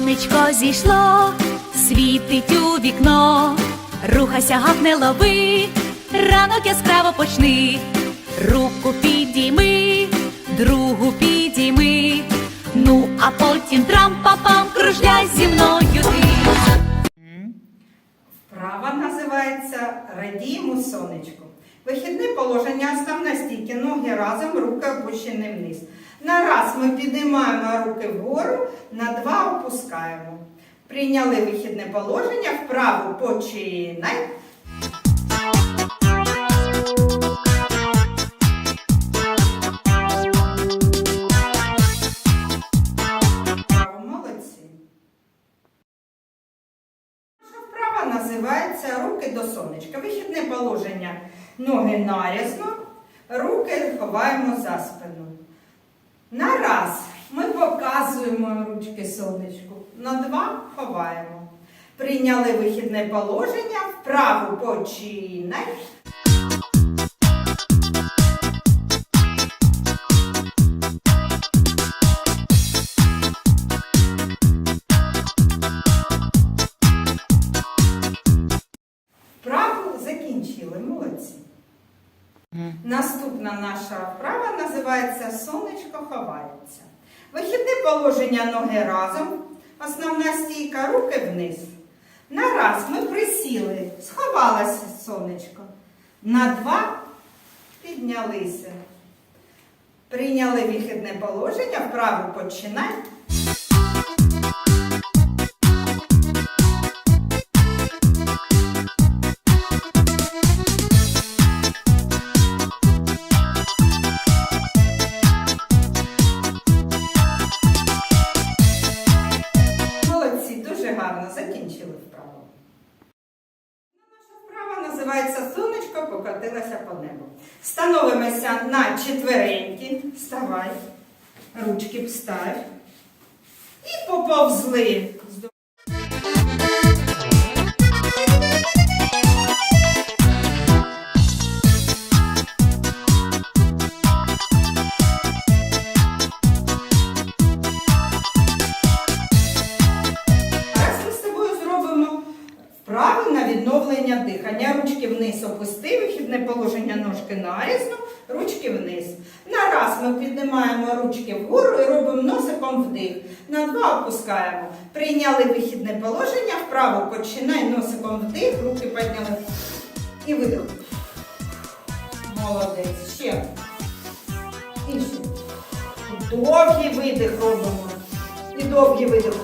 Сонечко зійшло, світить у вікно, рухайся, гав не лови, ранок яскраво почни, руку підійми, другу підійми, ну а потім трам-па-пам, кружляй зі мною ти. Вправа називається Радіємо сонечко. Вихідне положення основна стійки, ноги разом, руки опущені вниз. На раз ми піднімаємо руки вгору, на два опускаємо. Прийняли вихідне положення, вправу починай. Молодці. Наша вправа називається руки до сонечка. Вихідне положення. Ноги нарізно, руки ховаємо за спину. На раз ми показуємо ручки сонечку. На два ховаємо. Прийняли вихідне положення. Вправу починай. Вправу закінчили. Молодці. Наступна наша вправа називається Сонечко ховається. Вихідне положення ноги разом. Основна стійка руки вниз. На раз ми присіли, сховалося сонечко. На два піднялися. Прийняли вихідне положення, вправу починай. Закінчили вправу. Ну, Наша вправа називається Сонечко покотилося по небу. Становимося на четвереньки. Вставай. Ручки вставь. І поповзли. Вправи на відновлення дихання. Ручки вниз опусти, вихідне положення ножки нарізно, ручки вниз. На раз ми піднімаємо ручки вгору і робимо носиком вдих. На два опускаємо. Прийняли вихідне положення, вправо починай носиком вдих, руки підняли. І видих. Молодець. Ще. І ще. Довгий видих робимо. І довгий видих.